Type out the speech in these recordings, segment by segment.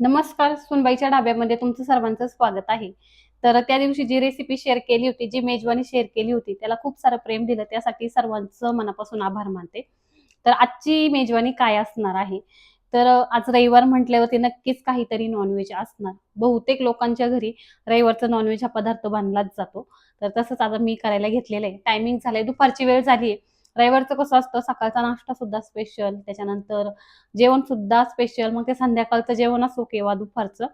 नमस्कार सुनबाईच्या ढाब्यामध्ये तुमचं सर्वांचं स्वागत आहे. तर त्या दिवशी जी रेसिपी शेअर केली होती जी मेजवानी शेअर केली होती त्याला खूप सारं प्रेम दिलं. त्यासाठी सर्वांचं मनापासून आभार मानते. तर आजची मेजवानी काय असणार आहे? तर आज रविवार म्हटल्यावरती नक्कीच काहीतरी नॉनव्हेज असणार. बहुतेक लोकांच्या घरी रविवारचा नॉनव्हेज हा पदार्थ बांधलाच जातो. तर तसंच आता मी करायला घेतलेलं आहे. टायमिंग झालंय दुपारची वेळ झाली आहे रविवारचं कसं असतं सकाळचा नाश्ता सुद्धा स्पेशल त्याच्यानंतर जेवण सुद्धा स्पेशल मग ते संध्याकाळचं जेवण असो किंवा दुपारचं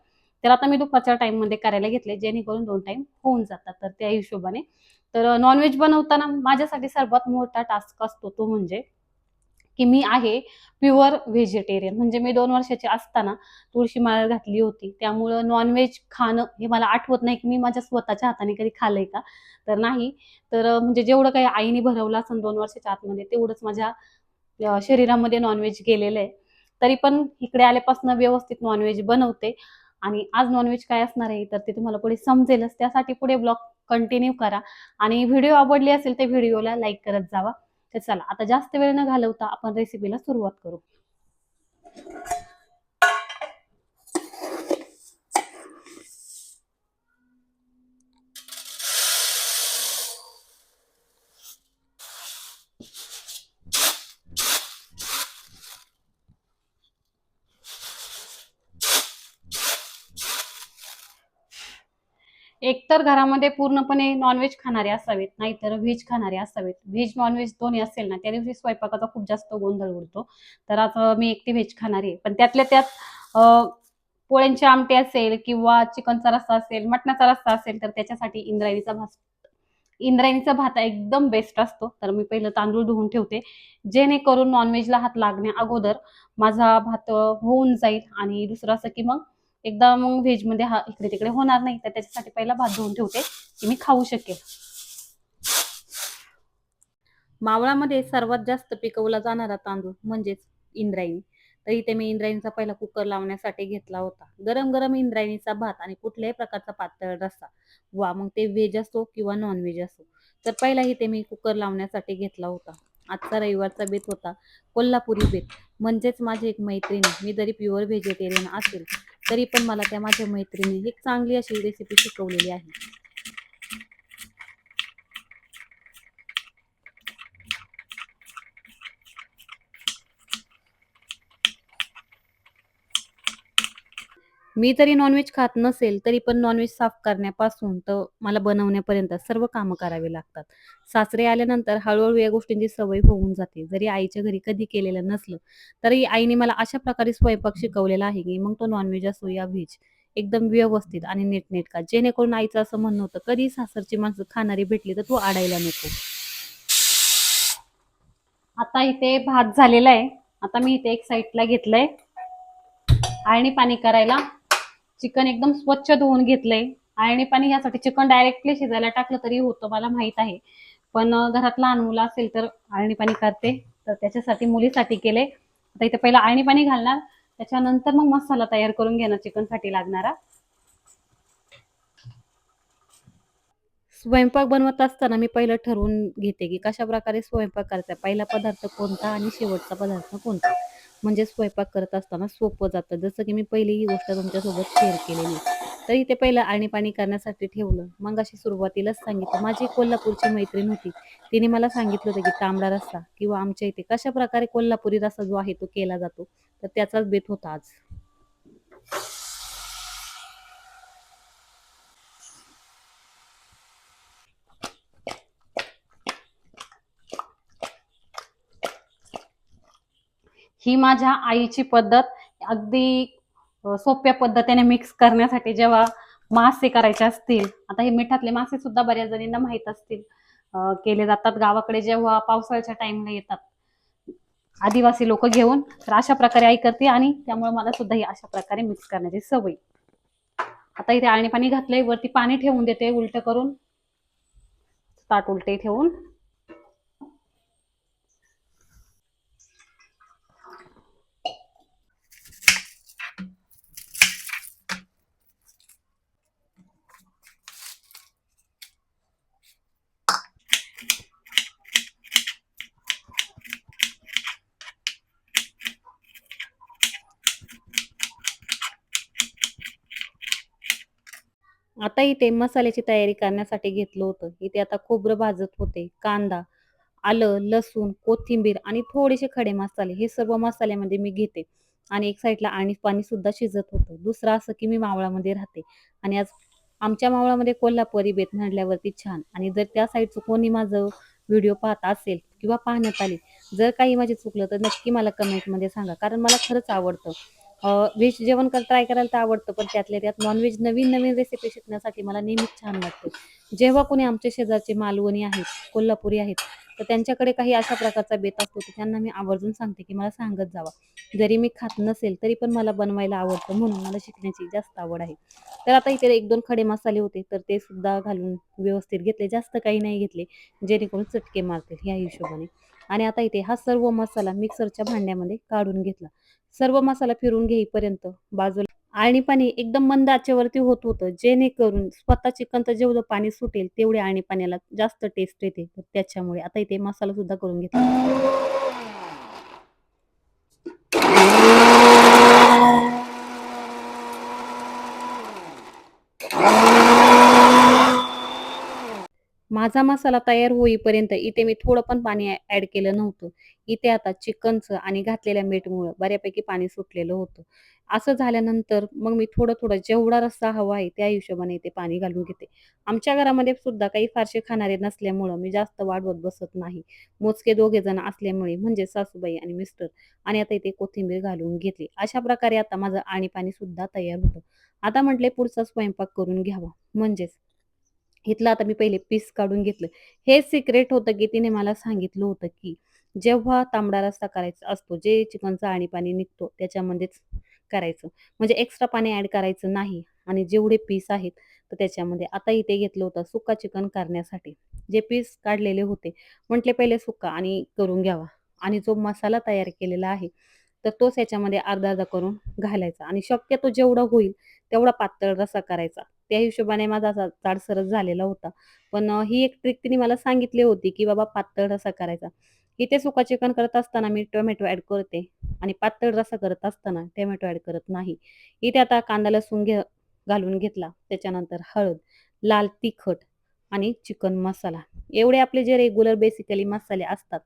तर आता मी दुपारच्या टाइममध्ये करायला घेतले जेणेकरून दोन टाइम होऊन जातात तर त्या हिशोबाने. तर नॉनव्हेज बनवताना माझ्यासाठी सर्वात मोठा टास्क असतो तो म्हणजे की मी आहे प्युअर व्हेजिटेरियन. म्हणजे मी दोन वर्षाची असताना तुळशी माळ घातली होती. त्यामुळं नॉनव्हेज खाणं हे मला आठवत नाही की मी माझ्या स्वतःच्या हाताने कधी खालंय का? तर नाही. तर म्हणजे जेवढं काही आईने भरवलं असं दोन वर्षाच्या आतमध्ये तेवढंच माझ्या शरीरामध्ये नॉनव्हेज गेलेलं आहे. तरी पण इकडे आल्यापासून व्यवस्थित नॉनव्हेज बनवते. आणि आज नॉनव्हेज काय असणार आहे तर ते तुम्हाला पुढे समजेलच. त्यासाठी पुढे ब्लॉग कंटिन्यू करा. आणि व्हिडिओ आवडली असेल तर व्हिडिओला लाईक करत जावा. तर चला आता जास्त वेळ न घालवता आपण रेसिपीला सुरुवात करू. एकतर घरामध्ये पूर्णपणे नॉनव्हेज खाणारे असावेत नाहीतर व्हेज खाणारे असावेत. व्हेज नॉनव्हेज दोन्ही असेल ना त्या दिवशी स्वयंपाकाचा खूप जास्त गोंधळ उडतो. तर आता मी एकटी व्हेज खाणारी आहे. पण त्यातल्या त्यात पोळ्यांचे पोळ्यांची आमटी असेल किंवा चिकनचा रस्सा असेल मटणाचा रस्सा असेल तर त्याच्यासाठी इंद्रायणीचा भात इंद्रायणीचा भात एकदम बेस्ट असतो. तर मी पहिलं तांदूळ धुवून ठेवते. जेणेकरून नॉनव्हेजला हात लागण्या अगोदर माझा भात होऊन जाईल आणि दुसरं असं की मग एकदा मग व्हेजमध्ये हा इकडे तिकडे होणार नाही तर त्याच्यासाठी पहिला भात धुवून ठेवते की मी खाऊ शकेल मावळामध्ये सर्वात जास्त पिकवला जाणारा तांदूळ म्हणजेच इंद्रायणी. तर इथे मी इंद्रायणीचा पहिला कुकर लावण्यासाठी घेतला होता. गरम गरम इंद्रायणीचा भात आणि कुठल्याही प्रकारचा पातळ रस्सा वा मग ते व्हेज असो किंवा नॉन व्हेज असो तर पहिला इथे मी कुकर लावण्यासाठी घेतला होता. आजचा रविवारचा बेत होता. कोल्हापुरी बेत. म्हणजेच माझी एक मैत्रिणी मी जरी प्युअर व्हेजिटेरियन असेल तरी पण मला त्या माझ्या मैत्रिणी एक चांगली अशी रेसिपी शिकवलेली आहे. मी तरी नॉनव्हेज खात नसेल तरी पण नॉनव्हेज साफ करण्यापासून तर मला बनवण्यापर्यंत सर्व कामं करावी लागतात. सासरे आल्यानंतर हळूहळू या गोष्टींची सवय होऊन जाते. जरी आईच्या घरी कधी केलेलं नसलं तरी आईने मला अशा प्रकारे स्वयंपाक शिकवलेला आहे की मग तो नॉनव्हेज असो या व्हेज एकदम व्यवस्थित आणि नीटनेटका. जेणेकरून आईचं असं म्हणणं होतं कधी सासरची माणसं खाणारी भेटली तर तू आडायला नको. आता इथे भात झालेला आहे. आता मी इथे एक साईडला घेतलंय. आळणी पाणी करायला. चिकन एकदम स्वच्छ धुवून घेतलंय. आळणी पाणी यासाठी चिकन डायरेक्टली शिजायला टाकलं तरी होतं मला माहीत आहे. पण घरात लहान मुलं असेल तर आळणी पाणी करते. तर त्याच्यासाठी मुलीसाठी केले आता इथे पहिला आळणी पाणी घालणार त्याच्यानंतर मग मसाला तयार करून घेणार चिकनसाठी लागणारा. स्वयंपाक बनवत असताना मी पहिलं ठरवून घेते की कशा प्रकारे स्वयंपाक करायचा? पहिला पदार्थ कोणता आणि शेवटचा पदार्थ कोणता? म्हणजे स्वयंपाक करत असताना सोपं जातं. जसं की मी पहिली ही गोष्ट तुमच्यासोबत शेअर केलेली. तर इथे पहिलं आणि पाणी करण्यासाठी ठेवलं. मग अशी सुरुवातीलाच सांगितलं. माझी कोल्हापूरची मैत्रीण होती. तिने मला सांगितलं होतं की तांबडा रस्सा किंवा आमच्या इथे कशा प्रकारे कोल्हापुरी रस्सा जो आहे तो केला जातो. तर त्याचाच बेत होता आज. ही माझ्या आईची पद्धत. अगदी सोप्या पद्धतीने मिक्स करण्यासाठी जेव्हा मासे करायचे असतील आता हे मिठातले मासे सुद्धा बऱ्याच जणींना माहीत असतील केले जातात. गावाकडे जेव्हा पावसाळ्याच्या टाइमला येतात आदिवासी लोक घेऊन तर अशा प्रकारे आई करते आणि त्यामुळे मला सुद्धा ही अशा प्रकारे मिक्स करण्याची सवय. आता इथे आळणी पाणी घातले वरती पाणी ठेवून देते उलट करून. ताट उलटे ठेवून. आता इथे मसाल्याची तयारी करण्यासाठी घेतलं होतं. इथे आता खोबरं भाजत होते, कांदा, आलं, लसूण, कोथिंबीर आणि थोडेसे खडे मसाले हे सर्व मसाल्यामध्ये मी घेते आणि एक साईडला आणि पाणी सुद्धा शिजत होतं. दुसरं असं की मी मावळामध्ये राहते आणि आज आमच्या मावळामध्ये कोल्हापुरी बेत म्हणल्यावरती छान आणि जर त्या साईडचं कोणी माझं व्हिडिओ पाहत असेल किंवा पाहण्यात आले, जर काही माझे चुकलं तर नक्की मला कमेंटमध्ये सांगा. कारण मला खरंच आवडतं. व्हेज जेवण कर ट्राय करायला तर आवडतं, पण त्यातल्या त्यात नॉनव्हेज नवीन-नवीन रेसिपी शिकण्यासाठी मला नेहमीच छान वाटते जेव्हा कोणी आमच्या शेजारचे मालवणी आहेत, कोल्हापुरी आहेत, तर त्यांच्याकडे काही अशा प्रकारचा बेत असतो, तर त्यांना मी आवर्जून सांगते, की मला सांगत जावा. जरी मी खात नसेल, तरी पण मला बनवायला आवडतं, म्हणून मला शिकण्याची जास्त आवड आहे. तर आता इथे 1-2 खडे मसाले होते, तर ते सुद्धा घालून व्यवस्थित घेतले. जास्त काही नाही घेतले, जेणेकरून चटके मारतील ह्या हिशोबाने. आणि आता इथे हा सर्व मसाला मिक्सरच्या भांड्यामध्ये काढून घेतला. सर्व मसाला फिरून घेईपर्यंत बाजूला आणि पाणी एकदम मंद आचेवरती होत होतं, जेणेकरून स्वतः चिकनचं जेवढं पाणी सुटेल, तेवढे आणि पाण्याला जास्त टेस्ट येते. त्याच्यामुळे आता इथे मसाला सुद्धा करून घेतला. माझा मसाला तयार होईपर्यंत इथे मी थोडं पण पाणी ॲड केलं नव्हतं. इथे आता चिकनचं आणि घातलेल्या मीठमुळं बऱ्यापैकी पाणी सुटलेलं होतं. असं झाल्यानंतर मग मी थोडं-थोडं जेवढा रस्सा हवा आहे त्या हिशोबाने इथे पाणी घालून घेते. आमच्या घरामध्ये सुद्धा काही फारसे खाणारे नसल्यामुळं मी जास्त वाढवत बसत नाही. मोजके दोघे जण असल्यामुळे म्हणजे सासूबाई आणि मिस्टर आणि आता इथे कोथिंबीर घालून घेतली. अशा प्रकारे आता माझं आणि-पाणी सुद्धा तयार होतं. आता म्हटले पुढचा स्वयंपाक करून घ्यावा. म्हणजेच इथलं आता मी पहिले पीस काढून घेतलं. हे सिक्रेट होतं, की तिने मला सांगितलं होतं, की जेव्हा तांबडा रस्ता करायचा असतो, जे चिकनचा आणि-पाणी निघतो त्याच्यामध्येच करायचं. म्हणजे एक्स्ट्रा पाणी ॲड करायचं नाही आणि जेवढे पीस आहेत, तर त्याच्यामध्ये आता इथे घेतलं होतं सुक्का चिकन करण्यासाठी. जे पीस काढलेले होते, म्हटले पहिले सुक्का आणि करून घ्यावा आणि जो मसाला तयार केलेला आहे, तर तोच याच्यामध्ये अर्धा-अर्धा करून घालायचा आणि शक्यतो जेवढा होईल तेवढा पातळ रसा करायचा. त्या हिशोबाने माझा असा जाडसरच झालेला होता. पण ही एक ट्रिक तिने मला सांगितली होती, की बाबा पातळ रसा करायचा. इथे सुका चिकन करत असताना मी टोमॅटो ॲड करते आणि पातळ रसा करत असताना टोमॅटो ॲड करत नाही. इथे आता कांदा लसूण घे घालून घेतला. त्याच्यानंतर हळद, लाल तिखट आणि चिकन मसाला. एवढे आपले जे रेग्युलर बेसिकली मसाले असतात,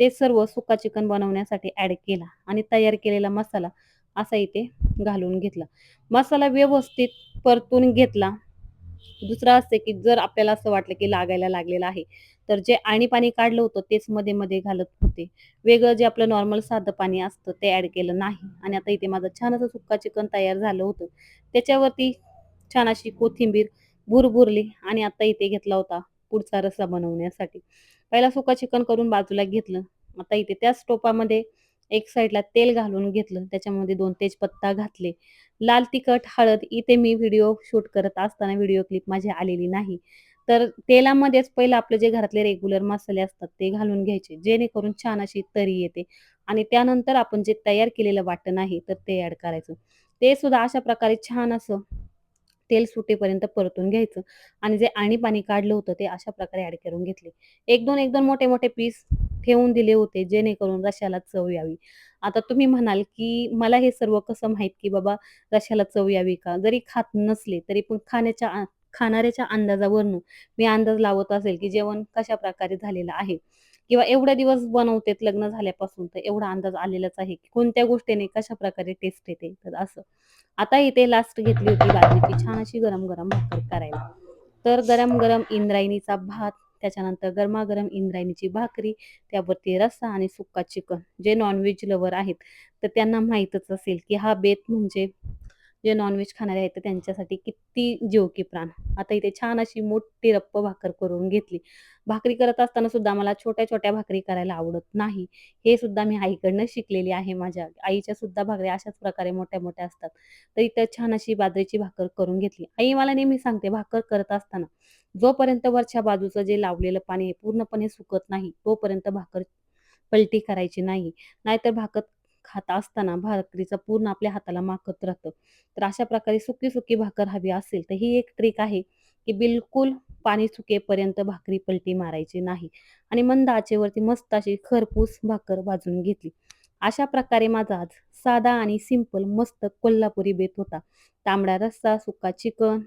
ते सर्व सुका चिकन बनवण्यासाठी ॲड केला आणि तयार केलेला मसाला असा इथे घालून घेतला. मसाला व्यवस्थित परतून घेतला. दुसरं असते, की जर आपल्याला असं वाटलं, की लागायला लागलेलं आहे, तर जे आणि-पाणी काढलं होतं तेच मध्ये-मध्ये घालत होते. वेगळं जे आपलं नॉर्मल साधं पाणी असतं ते ॲड केलं नाही आणि आता इथे माझं छान असं सुक्का चिकन तयार झालं होतं. त्याच्यावरती छान अशी कोथिंबीर भुरभुरली आणि आता इथे घेतला होता पुढचा रस्सा बनवण्यासाठी. पहिला सुका चिकन करून बाजूला घेतलं. आता इथे त्याच टोपामध्ये एक साईडला तेल घालून घेतलं. त्याच्यामध्ये दोन तेजपत्ता घातले. लाल तिखट, हळद इथे मी व्हिडिओ शूट करत असताना व्हिडिओ क्लिप माझी आलेली नाही. तर तेलामध्येच पहिलं आपले जे घरातले रेग्युलर मसाले असतात ते घालून घ्यायचे, जेणेकरून छान अशी तरी येते आणि त्यानंतर आपण जे तयार केलेलं वाटण आहे, तर ते ऍड करायचं. ते सुद्धा अशा प्रकारे छान असं तेल सुटेपर्यंत परतून घ्यायचं आणि जे आणि-पाणी काढलं होतं ते अशा प्रकारे ॲड करून घेतले. 1-2, 1-2 मोठे-मोठे पीस ठेवून दिले होते, जेणेकरून रशाला चव यावी. आता तुम्ही म्हणाल, की मला हे सर्व कसं माहीत, की बाबा रशाला चव यावी का? जरी खात नसले, तरी पण खाण्याच्या खाणाऱ्याच्या अंदाजावरून मी अंदाज लावत असेल, की जेवण कशा प्रकारे झालेलं आहे किंवा एवढे दिवस बनवतेत लग्न झाल्यापासून, तर एवढा अंदाज आलेलाच आहे, की कोणत्या गोष्टीने कशा प्रकारे टेस्ट येते. तर असं. आता इथे लास्ट घेतली होती बाजरीची छान अशी गरम-गरम भाकर करायला. तर गरम-गरम इंद्रायणीचा भात, त्याच्यानंतर गरमागरम इंद्रायणीची भाकरी, त्यावरती रस्सा आणि सुक्का चिकन. जे नॉनव्हेज लवर आहेत, तर त्यांना माहीतच असेल, की हा बेत म्हणजे जे नॉनव्हेज खाणारे आहेत, तर त्यांच्यासाठी किती जीव की प्राण. आता इथे छान अशी मोठी रप्प भाकर करून घेतली. भाकरी करत असताना सुद्धा मला छोट्या-छोट्या भाकरी करायला आवडत नाही. हे सुद्धा मी आईकडनं शिकलेली आहे माझ्या. आईच्या सुद्धा भाकरी अशाच प्रकारे मोठ्या-मोठ्या असतात. तर इथं छान अशी बाजरीची भाकर करून घेतली. आई मला नेहमी सांगते, भाकर करत असताना जोपर्यंत वरच्या बाजूचं जे लावलेलं पाणी आहे पूर्णपणे सुकत नाही, तोपर्यंत भाकर पलटी करायची नाही. नाहीतर भाकर खात असताना भाकरीचा पूर्ण आपल्या हाताला माखत राहतं. तर अशा प्रकारे सुकी-सुकी भाकर हवी असेल, तर ही एक ट्रिक आहे, की बिलकुल पाणी सुकेपर्यंत भाकरी पलटी मारायची नाही आणि मंद आचेवरती मस्त अशी खरपूस भाकर भाजून घेतली. अशा प्रकारे माझा आज साधा आणि सिंपल मस्त कोल्हापुरी बेत होता. तांबडा रस्सा, सुका चिकन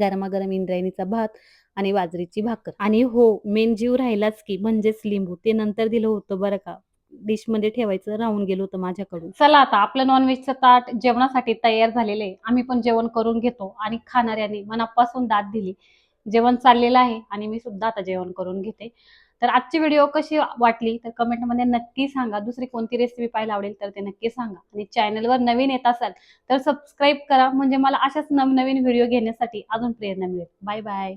गरमागरम इंद्रायणीचा भात आणि बाजरीची भाकर आणि हो मेन जीव राहिलाच की म्हणजेच लिंबू ते नंतर दिलं होतं बरं का डिशमध्ये ठेवायचं राहून गेलो होतं माझ्याकडून. चला आता आपलं नॉनव्हेजचं ताट जेवणासाठी तयार झालेलं आहे. आम्ही पण जेवण करून घेतो आणि खाणाऱ्याने मनापासून दाद दिली. जेवण चाललेलं आहे आणि मी सुद्धा आता जेवण करून घेते. तर आजची व्हिडिओ कशी वाटली तर कमेंटमध्ये नक्की सांगा. दुसरी कोणती रेसिपी पाहायला आवडेल तर ते नक्की सांगा. आणि चॅनलवर नवीन येत असाल तर सबस्क्राईब करा. म्हणजे मला अशाच नवनवीन व्हिडिओ घेण्यासाठी अजून प्रेरणा मिळेल. Bye bye